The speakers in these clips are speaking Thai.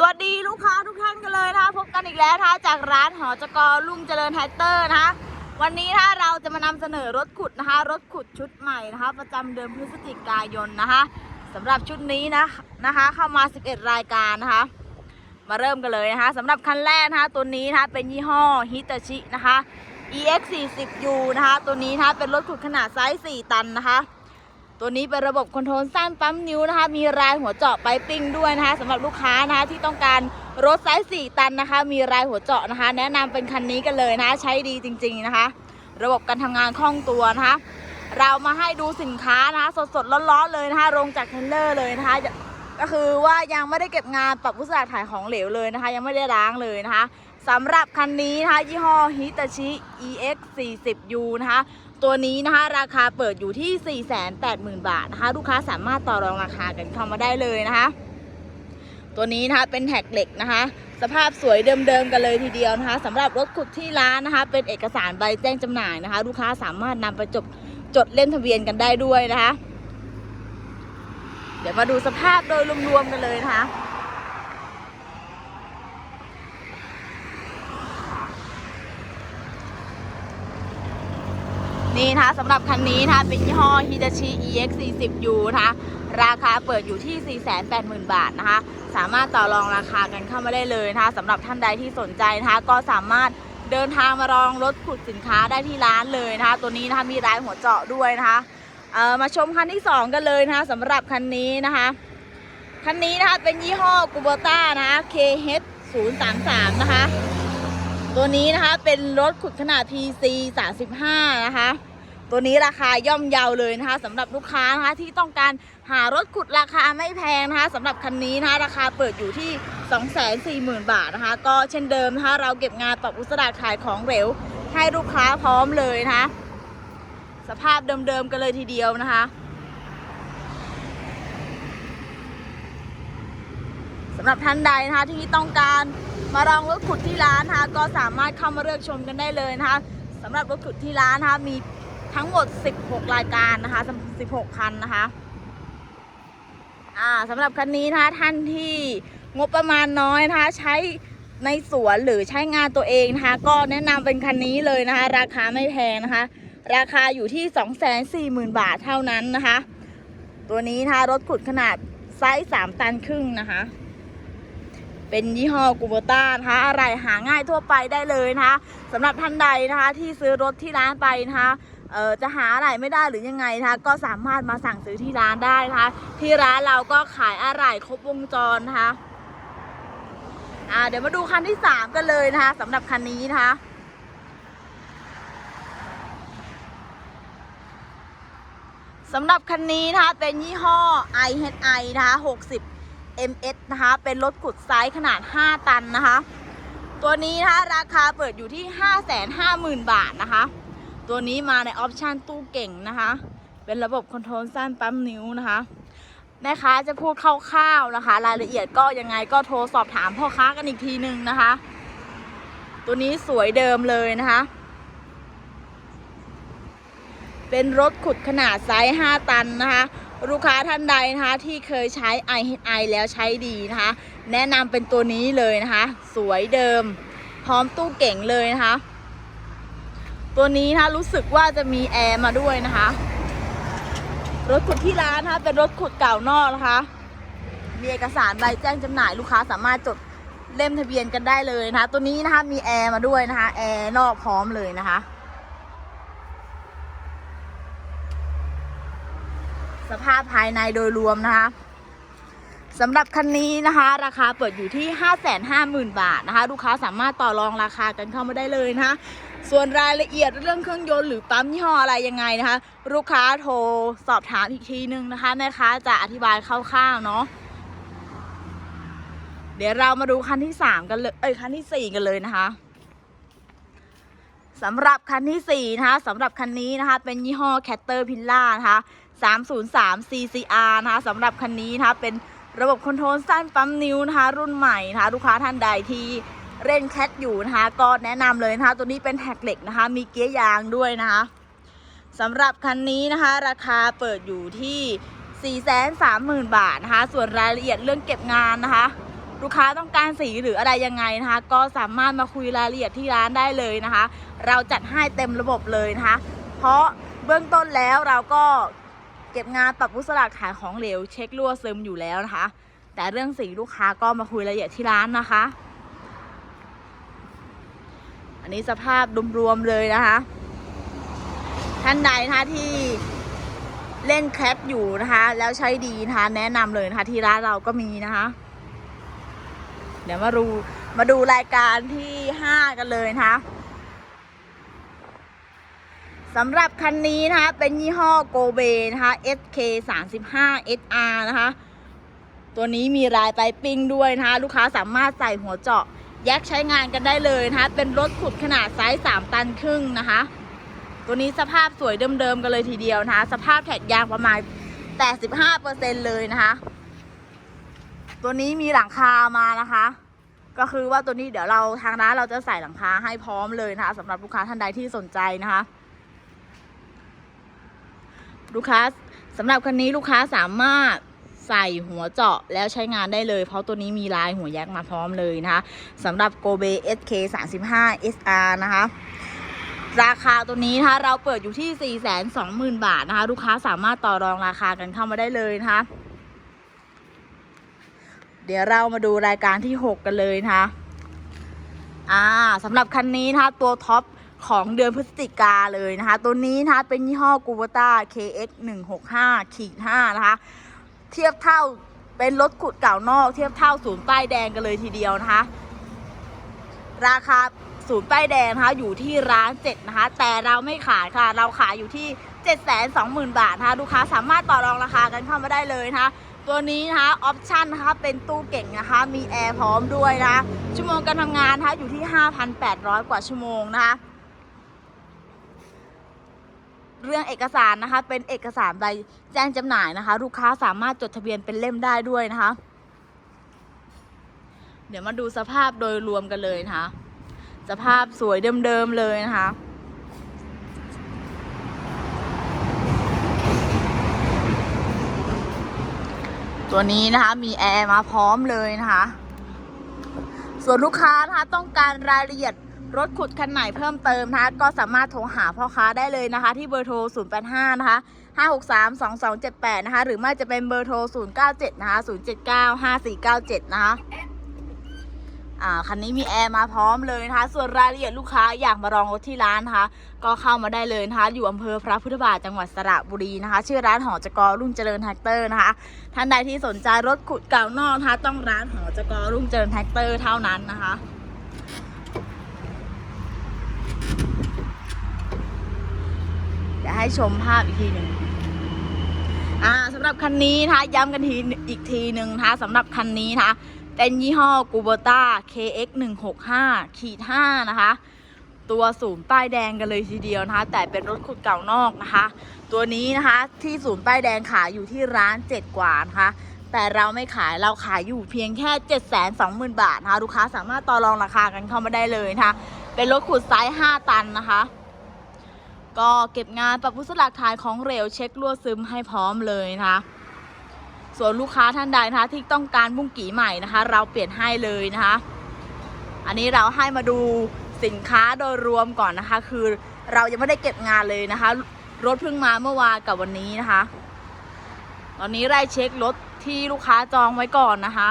สวัสดีลูกค้าทุกท่านกันเลยนะคะพบกันอีกแล้วนะคะจากร้านหอจกรลุงเจริญไฮเตอร์นะคะวันนี้นะคะเราจะมานำเสนอรถขุดนะคะ รถขุดชุดใหม่นะคะ ประจำเดือนพฤศจิกายนนะคะสำหรับชุดนี้นะนะคะ เข้ามา 11 รายการนะคะ มาเริ่มกันเลยนะคะสำหรับคันแรกนะคะตัวนี้นะคะเป็นยี่ห้อฮิตาชินะคะ EX 4 0 U นะคะ ตัวนี้นะคะเป็นรถขุดขนาดไซส์ 4 ตันนะคะ ตัวนี้เป็นระบบคอนโทรลสั้นปั๊มนิ้วนะคะ มีรายหัวเจาะไปปิ้งด้วยนะคะสำหรับลูกค้านะคะที่ต้องการรถไซส์4ตันนะคะ มีรายหัวเจาะนะคะ แนะนำเป็นคันนี้กันเลยนะคะใช้ดีจริง ๆนะคะ ระบบการทำงานคล่องตัวนะคะ เรามาให้ดูสินค้านะคะ สดๆร้อนๆเลยนะคะลงจากเทรลเลอร์เลยนะคะก็คือว่ายังไม่ได้เก็บงานปรับพุทธศาสตร์ถ่ายของเหลวเลยนะคะ ยังไม่ได้ล้างเลยนะคะสำหรับคันนี้นะคะยี่ห้อฮิตาชิ EX 4 0 U นะคะ ตัวนี้นะคะราคาเปิดอยู่ที่ 480,000 บาทนะคะ ลูกค้าสามารถต่อรองราคากันเข้ามาได้เลยนะคะ ตัวนี้นะคะเป็นแท็กเหล็กนะคะ สภาพสวยเดิมๆกันเลยทีเดียวนะคะสำหรับรถขุดที่ร้านนะคะ เป็นเอกสารใบแจ้งจำหน่ายนะคะ ลูกค้าสามารถนำไปจดจดเล่มทะเบียนกันได้ด้วยนะคะ เดี๋ยวมาดูสภาพโดยรวมๆกันเลยนะคะ นี่นะคะสำหรับคันนี้นะคะเป็นยี่ห้อ Hitachi EX 4 0 U นะคะราคาเปิดอยู่ที่ 480,000 บาทนะคะ สามารถต่อรองราคากันเข้ามาได้เลยนะคะสำหรับท่านใดที่สนใจนะคะก็สามารถเดินทางมาลองรถขุดสินค้าได้ที่ร้านเลยนะคะ ตัวนี้นะคะมีรายหัวเจาะด้วยนะคะเออมาชมคันที่ 2 กันเลยนะคะสำหรับคันนี้นะคะคันนี้นะคะเป็นยี่ห้อ g u b o t a นะคะ KH 0 3 3นะคะ ตัวนี้นะคะเป็นรถขุดขนาด PC 35 นะคะ ตัวนี้ราคาย่อมเยาวเลยนะคะสำหรับลูกค้านะคะที่ต้องการหารถขุดราคาไม่แพงนะคะสำหรับคันนี้นะคะราคาเปิดอยู่ที่ 240,000 บาทนะคะ ก็เช่นเดิมนะคะเราเก็บงานปรับอุตสาหขายของเหลวให้ลูกค้าพร้อมเลยนะคะ สภาพเดิมๆกันเลยทีเดียวนะคะสำหรับท่านใดนะคะที่ต้องการมาลองรถขุดที่ร้านนะคะก็สามารถเข้ามาเลือกชมกันได้เลยนะคะสำหรับรถขุดที่ร้านนะคะมี ทั้งหมด 16 รายการนะคะ16 คันนะคะอ่าสำหรับคันนี้นะคะท่านที่งบประมาณน้อยนะคะใช้ในสวนหรือใช้งานตัวเองนะคะ ก็แนะนำเป็นคันนี้เลยนะคะ ราคาไม่แพงนะคะ ราคาอยู่ที่ 240,000 บาทเท่านั้นนะคะ ตัวนี้นะคะรถขุดขนาดไซส์3ตันครึ่งนะคะ เป็นยี่ห้อกูโบต้านะคะอะไรหาง่ายทั่วไปได้เลยนะคะสำหรับท่านใดนะคะ ที่ซื้อรถที่ร้านไปนะคะ เออจะหาอะไรไม่ได้หรือยังไงนะคะก็สามารถมาสั่งซื้อที่ร้านได้นะคะที่ร้านเราก็ขายอะไรครบวงจรนะคะอ่าเดี๋ยวมาดูคันที่ 3 กันเลยนะคะสำหรับคันนี้นะคะสำหรับคันนี้นะคะเป็นยี่ห้อ IHI นะคะ60 MS นะคะเป็นรถขุดไซส์ขนาด 5 ตันนะคะ ตัวนี้นะคะราคาเปิดอยู่ที่ 550,000 บาทนะคะ ตัวนี้มาในออปชันตู้เก่งนะคะ เป็นระบบคอนโทรลสั้นปั๊มนิ้วนะคะแม่ค้าจะพูดคร่าวๆนะคะ รายละเอียดก็ยังไงก็โทรสอบถามพ่อค้ากันอีกทีนึงนะคะ ตัวนี้สวยเดิมเลยนะคะ เป็นรถขุดขนาดไซส์5ตันนะคะ ลูกค้าท่านใดนะคะที่เคยใช้ i h i แล้วใช้ดีนะคะ แนะนำเป็นตัวนี้เลยนะคะ สวยเดิม พร้อมตู้เก่งเลยนะคะ ตัวนี้นะคะรู้สึกว่าจะมีแอร์มาด้วยนะคะ รถขุดที่ร้านนะคะเป็นรถขุดเก่านอกนะคะ มีเอกสารใบแจ้งจำหน่ายลูกค้าสามารถจดเล่มทะเบียนกันได้เลยนะคะ ตัวนี้นะคะมีแอร์มาด้วยนะคะแอร์นอกพร้อมเลยนะคะสภาพภายในโดยรวมนะคะสำหรับคันนี้นะคะ ราคาเปิดอยู่ที่ 550,000 บาทนะคะ ลูกค้าสามารถต่อรองราคากันเข้ามาได้เลยนะคะ ส่วนรายละเอียดเรื่องเครื่องยนต์หรือปั๊มยี่ห้ออะไรยังไงนะคะ ลูกค้าโทรสอบถามอีกทีนึงนะคะแม่ค้าจะอธิบายคร่าวๆเนาะเดี๋ยวเรามาดูคันที่3กันเลยเอ้ยคันที่4กันเลยนะคะสำหรับคันที่4นะคะสำหรับคันนี้นะคะ เป็นยี่ห้อ Caterpillar นะคะ303 CCR นะคะสำหรับคันนี้นะคะเป็นระบบคอนโทรลสั้นปั๊มนิ้วนะคะ รุ่นใหม่นะคะ ลูกค้าท่านใดที่ เล่นแคทอยู่นะคะ ก็แนะนำเลยนะคะ ตัวนี้เป็นแท็กเหล็กนะคะ มีเกียร์ยางด้วยนะคะสำหรับคันนี้นะคะ ราคาเปิดอยู่ที่ 430,000 บาทนะคะ ส่วนรายละเอียดเรื่องเก็บงานนะคะ ลูกค้าต้องการสีหรืออะไรยังไงนะคะ ก็สามารถมาคุยรายละเอียดที่ร้านได้เลยนะคะ เราจัดให้เต็มระบบเลยนะคะ เพราะเบื้องต้นแล้วเราก็เก็บงานปรับวุสลากขายของเหลวเช็ครั่วซึมอยู่แล้วนะคะ แต่เรื่องสีลูกค้าก็มาคุยรายละเอียดที่ร้านนะคะ นนี้สภาพรวมๆเลยนะคะ ท่านใดนะคะที่เล่นแคปอยู่นะคะ แล้วใช้ดีนะคะ แนะนำเลยนะคะ ที่ร้านเราก็มีนะคะ เดี๋ยวมาดูมาดูรายการที่5กันเลยนะคะสำหรับคันนี้นะคะ เป็นยี่ห้อโกเบนะคะ SK 3 5 SR นะคะ ตัวนี้มีลายไปปิ้งด้วยนะคะ ลูกค้าสามารถใส่หัวเจาะ แยกใช้งานกันได้เลยนะคะ เป็นรถขุดขนาดไซส์3ตันครึ่งนะคะ ตัวนี้สภาพสวยเดิมๆกันเลยทีเดียวนะคะ สภาพแท็กยางประมาณ 85%เลยนะคะ ตัวนี้มีหลังคามานะคะ ก็คือว่าตัวนี้เดี๋ยวเราทางร้านเราจะใส่หลังคาให้พร้อมเลยนะคะสำหรับลูกค้าท่านใดที่สนใจนะคะ ลูกค้าสำหรับคันนี้ลูกค้าสามารถ ใส่หัวเจาะแล้วใช้งานได้เลย เพราะตัวนี้มีลายหัวแยกมาพร้อมเลยนะคะสำหรับ Go b e SK 35 SR นะคะราคาตัวนี้นะคะเราเปิดอยู่ที่ 420,000 บาทนะคะ ลูกค้าสามารถต่อรองราคากันเข้ามาได้เลยนะคะ เดี๋ยวเรามาดูรายการที่ 6 กันเลยนะคะอ่าสำหรับคันนี้นะคะตัวท็อปของเดือนพฤศจิกาเลยนะคะ ตัวนี้นะคะเป็นยี่ห้อ g u b a t a KX 165ขีด5นะคะ เทียบเท่าเป็นรถขุดเก่านอก เทียบเท่าศูนย์ป้ายแดงกันเลยทีเดียวนะคะ ราคาศูนย์ป้ายแดงนะคะอยู่ที่ร้านเจ็ดนะคะ แต่เราไม่ขายค่ะ เราขายอยู่ที่เจ็ดแสนสองหมื่นบาทนะคะลูกค้าสามารถต่อรองราคากันเข้ามาได้เลยนะคะ ตัวนี้นะคะออปชั่นนะคะเป็นตู้เก่งนะคะ มีแอร์พร้อมด้วยนะคะชั่วโมงการทำงานนะคะอยู่ที่ 5,800 กว่าชั่วโมงนะคะ เรื่องเอกสารนะคะ เป็นเอกสารใบแจ้งจำหน่ายนะคะ ลูกค้าสามารถจดทะเบียนเป็นเล่มได้ด้วยนะคะ เดี๋ยวมาดูสภาพโดยรวมกันเลยนะคะ สภาพสวยเดิมๆเลยนะคะตัวนี้นะคะมีแอร์มาพร้อมเลยนะคะ ส่วนลูกค้านะคะต้องการรายละเอียด รถขุดคันไหนเพิ่มเติมนะคะก็สามารถโทรหาพ่อค้าได้เลยนะคะ ที่เบอร์โทร 085 นะคะ 563 2278 นะคะ หรือไม่จะเป็นเบอร์โทร 097 นะคะ 079 5497 นะคะอ่าคันนี้มีแอร์มาพร้อมเลยนะคะ ส่วนรายละเอียดลูกค้าอยากมาลองรถที่ร้านนะคะ ก็เข้ามาได้เลยนะคะ อยู่อำเภอพระพุทธบาทจังหวัดสระบุรีนะคะ ชื่อร้านหอจกรรุ่งเจริญแท็กเตอร์นะคะ ท่านใดที่สนใจรถขุดเก่านอกนะคะ ต้องร้านหอจกรรุ่งเจริญแท็กเตอร์เท่านั้นนะคะ ดี๋ยวให้ชมภาพอีกทีหนึ่งอ่าสำหรับคันนี้นะคะย้ำกันทีอีกทีหนึ่งนะคะสำหรับคันนี้นะคะเป็นยี่ห้อ g u b e r t a KX 165ขีด5นะคะ ตัวศูนย์ป้ายแดงกันเลยทีเดียวนะคะ แต่เป็นรถขุดเก่านอกนะคะ ตัวนี้นะคะที่ศูนย์ป้ายแดงขายอยู่ที่ร้าน 7 กว่านะคะ แต่เราไม่ขายเราขายอยู่เพียงแค่ 7 2 0 0 0 0 บาทนะคะลูกค้าสามารถต่อรองราคากันเข้ามาได้เลยนะคะ เป็นรถขุดไซส์ 5 ตันนะคะ ก็เก็บงานปรับพุทธหลักฐานของเหลวเช็ครั่วซึมให้พร้อมเลยนะคะส่วนลูกค้าท่านใดนะคะที่ต้องการบุ้งกี่ใหม่นะคะ เราเปลี่ยนให้เลยนะคะ อันนี้เราให้มาดูสินค้าโดยรวมก่อนนะคะ คือเรายังไม่ได้เก็บงานเลยนะคะ รถเพิ่งมาเมื่อวานกับวันนี้นะคะ ตอนนี้ไล่เช็ครถที่ลูกค้าจองไว้ก่อนนะคะ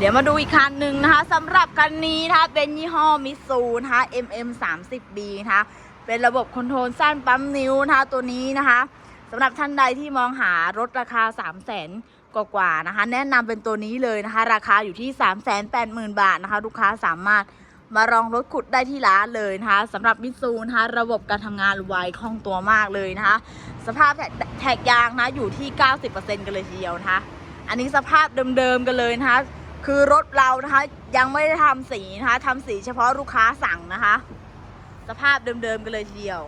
เดี๋ยวมาดูอีกคันหนึ่งนะคะสำหรับคันนี้นะคะเป็นยี่ห้อมิซูนะคะ MM 3 0 B นะคะเป็นระบบคอนโทรลสั้นปั๊มนิ้วนะคะตัวนี้นะคะสำหรับท่านใดที่มองหารถราคา 3 0 0 0 0 0กว่าๆนะคะ แนะนำเป็นตัวนี้เลยนะคะ ราคาอยู่ที่ 3 8 0 0 0 0 บาทนะคะ ลูกค้าสามารถมาลองรถขุดได้ที่ร้านเลยนะคะสำหรับมิซูนะคะระบบการทำงานไวคล่องตัวมากเลยนะคะ สภาพแท็กแท็กยางนะอยู่ที่ 90%กันเลยทีเดียวนะคะ อันนี้สภาพเดิมๆกันเลยนะคะ คือรถเรานะคะ ยังไม่ได้ทำสีนะคะทำสีเฉพาะลูกค้าสั่งนะคะ สภาพเดิมๆกันเลยทีเดียว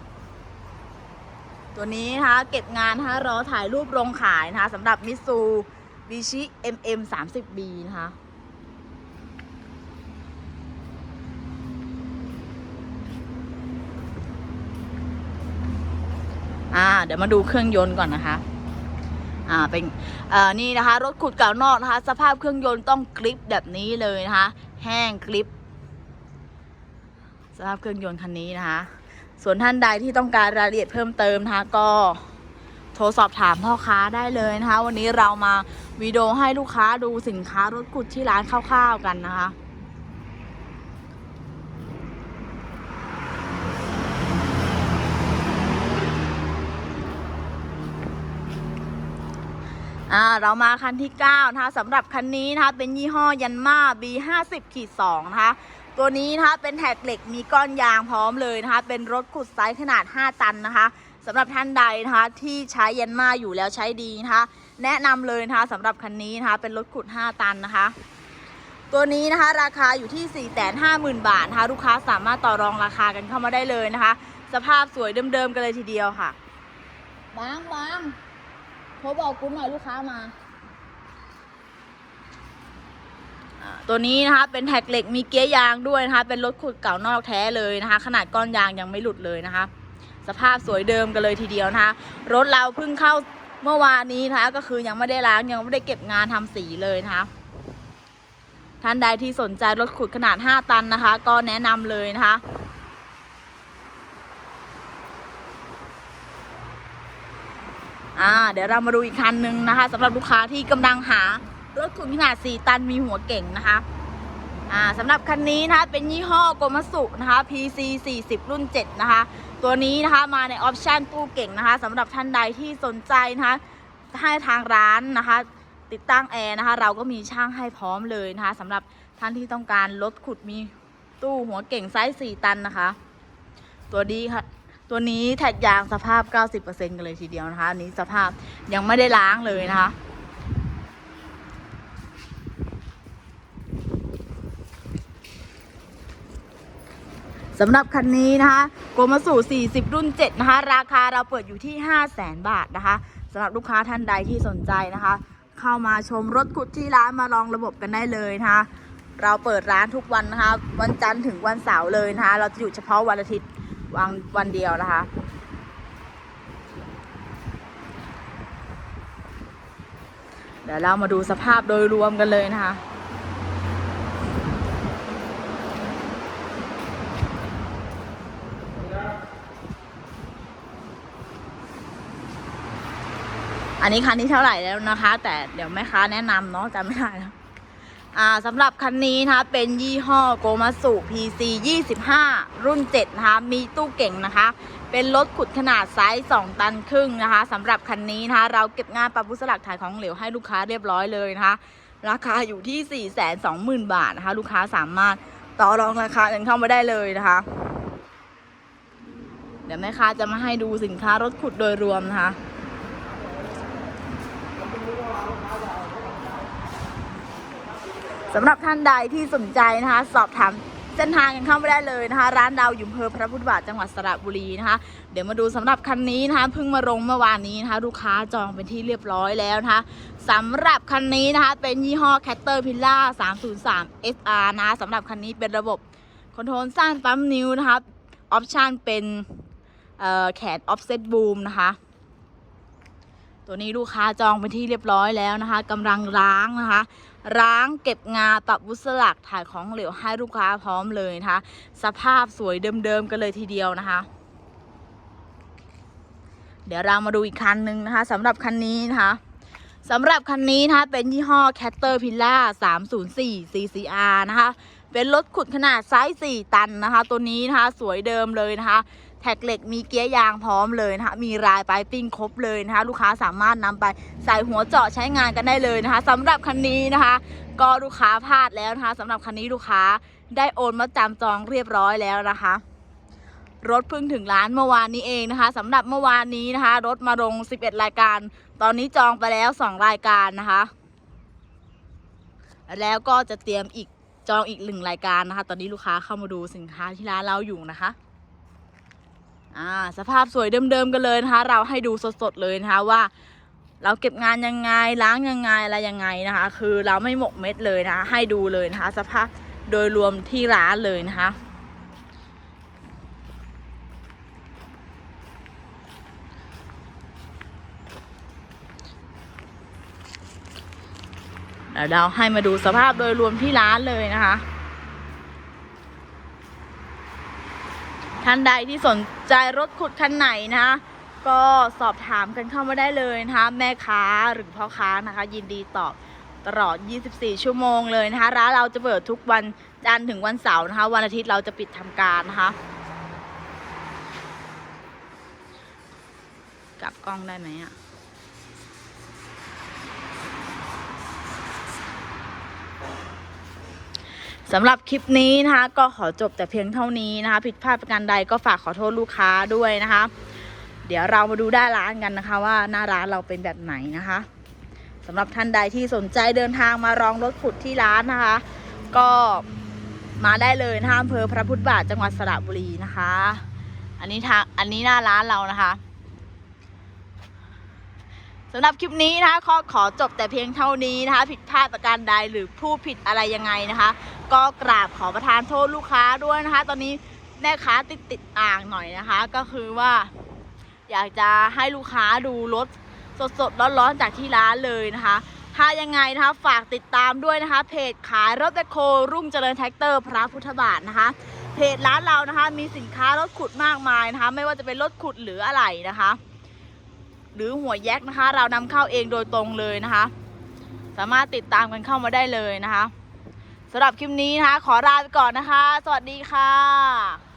ตัวนี้นะคะเก็บงานนะคะรอถ่ายรูปลงขายนะคะสำหรับมิซูบิชิ MM 3 0 B นะคะอ่าเดี๋ยวมาดูเครื่องยนต์ก่อนนะคะ อ่าเป็นเอ่อนี่นะคะ รถขุดเก่านอกนะคะ สภาพเครื่องยนต์ต้องกริปแบบนี้เลยนะคะ แห้งกริปสภาพเครื่องยนต์คันนี้นะคะ ส่วนท่านใดที่ต้องการรายละเอียดเพิ่มเติมนะคะก็โทรสอบถามพ่อค้าได้เลยนะคะ วันนี้เรามาวิดีโอให้ลูกค้าดูสินค้ารถขุดที่ร้านคร่าวๆกันนะคะ อ่าเรามาคันที่9นะคะสำหรับคันนี้นะคะเป็นยี่ห้อยันมา B50 ขีด2นะคะตัวนี้นะคะเป็นแท็กเหล็กมีก้อนยางพร้อมเลยนะคะเป็นรถขุดไซส์ขนาด 5 ตันนะคะสำหรับท่านใดนะคะที่ใช้ยันมาอยู่แล้วใช้ดีนะคะแนะนำเลยนะคะสำหรับคันนี้นะคะเป็นรถขุด 5 ตันนะคะ ตัวนี้นะคะราคาอยู่ที่ 450,000 บาทนะคะลูกค้าสามารถต่อรองราคากันเข้ามาได้เลยนะคะ สภาพสวยเดิมๆกันเลยทีเดียวค่ะบางบาง โทรบอกกุ้หน่อยลูกค้ามา ตัวนี้นะคะเป็นแท็กเหล็กมีเกียร์ยางด้วยนะคะ เป็นรถขุดเก่านอกแท้เลยนะคะ ขนาดก้อนยางยังไม่หลุดเลยนะคะ สภาพสวยเดิมกันเลยทีเดียวนะคะ รถเราเพิ่งเข้าเมื่อวานนี้นะคะ ก็คือยังไม่ได้ล้างยังไม่ได้เก็บงานทำสีเลยนะคะท่านใดที่สนใจรถขุดขนาด 5 ตันนะคะ ก็แนะนำเลยนะคะ อ่าเดี๋ยวเรามาดูอีกคันหนึ่งนะคะสำหรับลูกค้าที่กำลังหารถขุดขนาด 4 ตันมีหัวเก่งนะคะอ่าสำหรับคันนี้นะคะเป็นยี่ห้อโกมัสุนะคะ PC 40 รุ่น 7 นะคะ ตัวนี้นะคะมาในออปชันตู้เก่งนะคะสำหรับท่านใดที่สนใจนะคะให้ทางร้านนะคะ ติดตั้งแอร์นะคะ เราก็มีช่างให้พร้อมเลยนะคะสำหรับท่านที่ต้องการรถขุดมีตู้หัวเก่งไซส์ 4 ตันนะคะ ตัวนี้ค่ะ ตัวนี้แท็กยางสภาพ 90%กันเลยทีเดียวนะคะอันนี้สภาพยังไม่ได้ล้างเลยนะคะ สำหรับคันนี้นะคะโกมาสู่ 40 รุ่น 7 นะคะ ราคาเราเปิดอยู่ที่ 5 0 0แสนบาทนะคะสำหรับลูกค้าท่านใดที่สนใจนะคะ เข้ามาชมรถขุดที่ร้านมาลองระบบกันได้เลยนะคะเราเปิดร้านทุกวันนะคะ วันจันทร์ถึงวันเสาร์เลยนะคะ เราจะอยู่เฉพาะวันอาทิตย์ วันวันเดียวนะคะ เดี๋ยวเรามาดูสภาพโดยรวมกันเลยนะคะอันนี้คันนี้เท่าไหร่แล้วนะคะ แต่เดี๋ยวแม่ค้าแนะนำเนาะจำไม่ได้แล้ว สำหรับคันนี้นะคะเป็นยี่ห้อโกมาสุ PC 25 รุ่น 7 นะคะ มีตู้เก่งนะคะ เป็นรถขุดขนาดไซส์ 2 ตันครึ่งนะคะสำหรับคันนี้นะคะ เราเก็บงานปรับพุสลักถ่ายของเหลวให้ลูกค้าเรียบร้อยเลยนะคะ ราคาอยู่ที่ 420,000 บาทนะคะ ลูกค้าสามารถต่อรองราคากันเข้ามาได้เลยนะคะ เดี๋ยวแม่ค้าจะมาให้ดูสินค้ารถขุดโดยรวมนะคะ สำหรับท่านใดที่สนใจนะคะ สอบถามเส้นทางกันเข้าไม่ได้เลยนะคะ ร้านดาวอยู่อำเภอพระพุทธบาทจังหวัดสระบุรีนะคะ เดี๋ยวมาดูสำหรับคันนี้นะคะเพิ่งมาลงเมื่อวานนี้นะคะลูกค้าจองเป็นที่เรียบร้อยแล้วนะคะสำหรับคันนี้นะคะ เป็นยี่ห้อ Caterpillar 303 SR นะคะสำหรับคันนี้เป็นระบบคอนโทรลสั้นปั๊มนิ้วนะคะออปชันเป็นแขน offset boom นะคะ ตัวนี้ลูกค้าจองเป็นที่เรียบร้อยแล้วนะคะกำลังล้างนะคะ ล้างเก็บงาปรับวุสลักถ่ายของเหลวให้ลูกค้าพร้อมเลยนะคะ สภาพสวยเดิมๆกันเลยทีเดียวนะคะ เดี๋ยวเรามาดูอีกคันหนึ่งนะคะสำหรับคันนี้นะคะสำหรับคันนี้นะคะเป็นยี่ห้อ Caterpillar 304 CCR นะคะ เป็นรถขุดขนาดไซส์ 4 ตันนะคะ ตัวนี้นะคะ สวยเดิมเลยนะคะ แท็กเหล็กมีเกียร์ยางพร้อมเลยนะคะ มีรายปลายปิ้งครบเลยนะคะ ลูกค้าสามารถนำไปใส่หัวเจาะใช้งานกันได้เลยนะคะสำหรับคันนี้นะคะ ก็ลูกค้าพลาดแล้วนะคะสำหรับคันนี้ลูกค้าได้โอนมาจำจองเรียบร้อยแล้วนะคะรถเพิ่งถึงร้านเมื่อวานนี้เองนะคะสำหรับเมื่อวานนี้นะคะ รถมาลง 11 รายการ ตอนนี้จองไปแล้ว 2 รายการนะคะ แล้วก็จะเตรียมอีกจองอีกหนึ่งรายการนะคะ ตอนนี้ลูกค้าเข้ามาดูสินค้าที่ร้านเราอยู่นะคะ สภาพสวยเดิมๆกันเลยนะคะ เราให้ดูสดๆเลยนะคะว่า เราเก็บงานยังไงล้างยังไงอะไรยังไงนะคะ คือเราไม่หมกเม็ดเลยนะะให้ดูเลยนะคะ สภาพโดยรวมที่ร้านเลยนะคะเดี๋ยวเราให้มาดูสภาพโดยรวมที่ร้านเลยนะคะ ท่านใดที่สนใจรถขุดคันไหนนะคะก็สอบถามกันเข้ามาได้เลยนะคะแม่ค้าหรือพ่อค้านะคะ ยินดีตอบตลอด 24 ชั่วโมงเลยนะคะ ร้านเราจะเปิดทุกวันจันทร์ถึงวันเสาร์นะคะ วันอาทิตย์เราจะปิดทำการนะคะ กลับกล้องได้ไหมอะ สำหรับคลิปนี้นะคะ ก็ขอจบแต่เพียงเท่านี้นะคะ ผิดพลาดประการใดก็ฝากขอโทษลูกค้าด้วยนะคะ เดี๋ยวเรามาดูด้านร้านกันนะคะ ว่าหน้าร้านเราเป็นแบบไหนนะคะสำหรับท่านใดที่สนใจเดินทางมาลองรถขุดที่ร้านนะคะ ก็มาได้เลยนะคะอำเภอพระพุทธบาทจังหวัดสระบุรีนะคะ อันนี้ทางอันนี้หน้าร้านเรานะคะ สำหรับคลิปนี้นะคะขอขอจบแต่เพียงเท่านี้นะคะ ผิดพลาดประการใดหรือผู้ผิดอะไรยังไงนะคะ ก็กราบขอประทานโทษลูกค้าด้วยนะคะ ตอนนี้แม่ค้าติดติดอ่างหน่อยนะคะ ก็คือว่า อยากจะให้ลูกค้าดูรถสดๆร้อนๆจากที่ร้านเลยนะคะ ถ้ายังไงนะคะฝากติดตามด้วยนะคะ เพจขายรถแบคโครุ่งเจริญแท็กเตอร์ พระพุทธบาทนะคะ เพจร้านเรานะคะ มีสินค้ารถขุดมากมายนะคะ ไม่ว่าจะเป็นรถขุดหรืออะไรนะคะ หรือหัวแยกนะคะ เรานำเข้าเองโดยตรงเลยนะคะ สามารถติดตามกันเข้ามาได้เลยนะคะสำหรับคลิปนี้นะคะ ขอลาไปก่อนนะคะ สวัสดีค่ะ